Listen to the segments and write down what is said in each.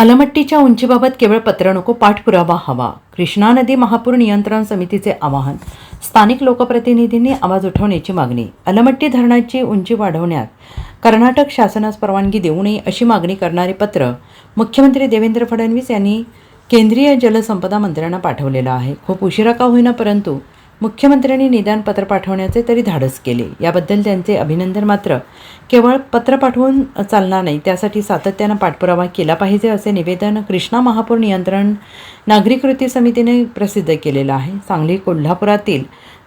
अलमट्टीच्या उंचीबाबत केवळ पत्र नको पाठपुरावा हवा. कृष्णा नदी महापूर नियंत्रण समितीचे आवाहन. स्थानिक लोकप्रतिनिधींनी आवाज उठवण्याची मागणी. अलमट्टी धरणाची उंची वाढवण्यात कर्नाटक शासनास परवानगी देऊ नये अशी मागणी करणारे पत्र मुख्यमंत्री देवेंद्र फडणवीस यांनी केंद्रीय जलसंपदा मंत्र्यांना पाठवलेलं आहे. खूप उशिरा का होईना परंतु मुख्यमंत्र्यांनी निदान पत्र पाठवण्याचे तरी धाडस केले. याबद्दल त्यांचे अभिनंदन मात्र. केवळ पत्र पाठवून चालणार नाही त्यासाठी सातत्यानं पाठपुरावा केला पाहिजे असे निवेदन कृष्णा महापूर नियंत्रण नागरी कृती समितीने प्रसिद्ध केलेलं आहे. सांगली कोल्हापुरातील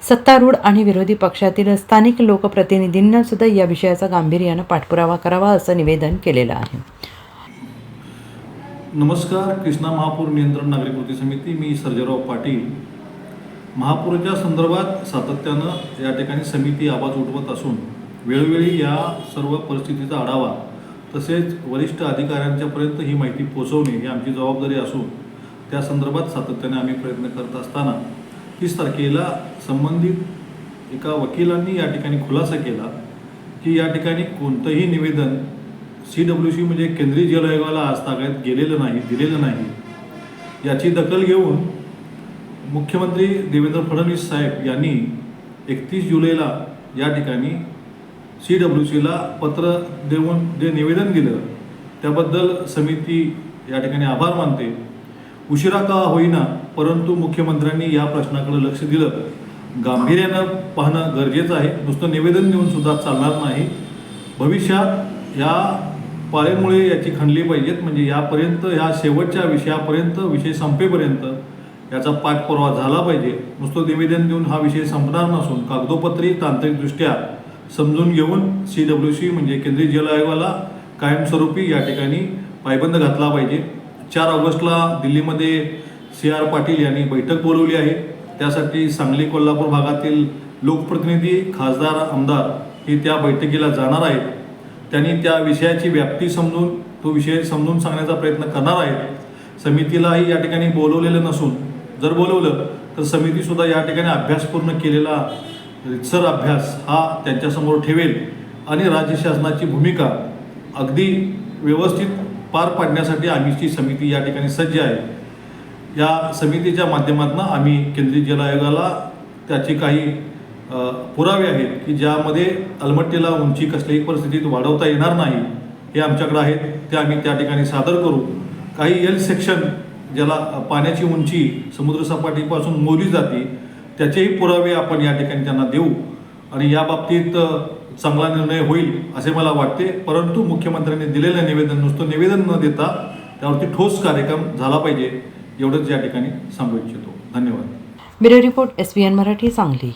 सत्तारूढ आणि विरोधी पक्षातील स्थानिक लोकप्रतिनिधींना सुद्धा या विषयाचा गांभीर्यानं पाठपुरावा करावा असं निवेदन केलेलं आहे. नमस्कार कृष्णा महापूर नियंत्रण नागरी कृती समिती. मी सर्जेराव पाटील. महापुराच्या संदर्भात सातत्यानं या ठिकाणी समिती आवाज उठवत असून वेळोवेळी या सर्व परिस्थितीचा आढावा तसेच वरिष्ठ अधिकाऱ्यांच्यापर्यंत ही माहिती पोहोचवणे ही आमची जबाबदारी असून त्या संदर्भात सातत्याने आम्ही प्रयत्न करत असताना तीस तारखेला संबंधित एका वकिलांनी या ठिकाणी खुलासा केला की या ठिकाणी कोणतंही निवेदन सी डब्ल्यू सी म्हणजे केंद्रीय जल आयोगाला आजतागायत गेलेलं नाही दिलेलं नाही. याची दखल घेऊन मुख्यमंत्री देवेंद्र फडणवीस साहेब यांनी एकतीस जुलैला या ठिकाणी सी डब्ल्यू सीला पत्र देऊन जे निवेदन दिलं त्याबद्दल समिती या ठिकाणी आभार मानते. उशिरा का होईना परंतु मुख्यमंत्र्यांनी या प्रश्नाकडे लक्ष दिलं. गांभीर्यानं पाहणं गरजेचं आहे. नुसतं निवेदन देऊन सुद्धा चालणार नाही. भविष्यात या पाळेमुळे याची खणली पाहिजेत. म्हणजे यापर्यंत ह्या शेवटच्या विषयापर्यंत विषय संपेपर्यंत याचा पाठपुरावा झाला पाहिजे. नुसतं निवेदन देऊन हा विषय संपणार नसून कागदोपत्री तांत्रिकदृष्ट्या समजून घेऊन सी डब्ल्यू सी म्हणजे केंद्रीय जल आयोगाला कायमस्वरूपी या ठिकाणी पायबंद घातला पाहिजे. चार ऑगस्टला दिल्लीमध्ये सी आर पाटील यांनी बैठक बोलवली आहे. त्यासाठी सांगली कोल्हापूर भागातील लोकप्रतिनिधी खासदार आमदार हे त्या बैठकीला जाणार आहेत. त्यांनी त्या विषयाची व्याप्ती समजून तो विषय समजून सांगण्याचा प्रयत्न करणार आहेत. समितीलाही या ठिकाणी बोलवलेलं नसून जर बोलवलं तर समितीसुद्धा या ठिकाणी अभ्यासपूर्ण केलेला रितसर अभ्यास हा त्यांच्यासमोर ठेवेल. आणि राज्य शासनाची भूमिका अगदी व्यवस्थित पार पाडण्यासाठी आम्हीची समिती या ठिकाणी सज्ज आहे. या समितीच्या माध्यमातून आम्ही केंद्रीय जल आयोगाला त्याचे काही पुरावे आहेत की ज्यामध्ये अलमट्टीला उंची कसल्याही परिस्थितीत वाढवता येणार नाही हे आमच्याकडे आहेत ते आम्ही त्या ठिकाणी सादर करू. काही एल सेक्शन ज्याला पाण्याची उंची समुद्रसपाटीपासून मोजली जाते त्याचेही पुरावे आपण या ठिकाणी त्यांना देऊ. आणि या बाबतीत चांगला निर्णय होईल असे मला वाटते. परंतु मुख्यमंत्र्यांनी दिलेलं निवेदन नुसतं निवेदन न देता त्यावरती ठोस कार्यक्रम झाला पाहिजे एवढंच या ठिकाणी सांगू इच्छितो. धन्यवाद. Bureau report S N Marathi Sangli.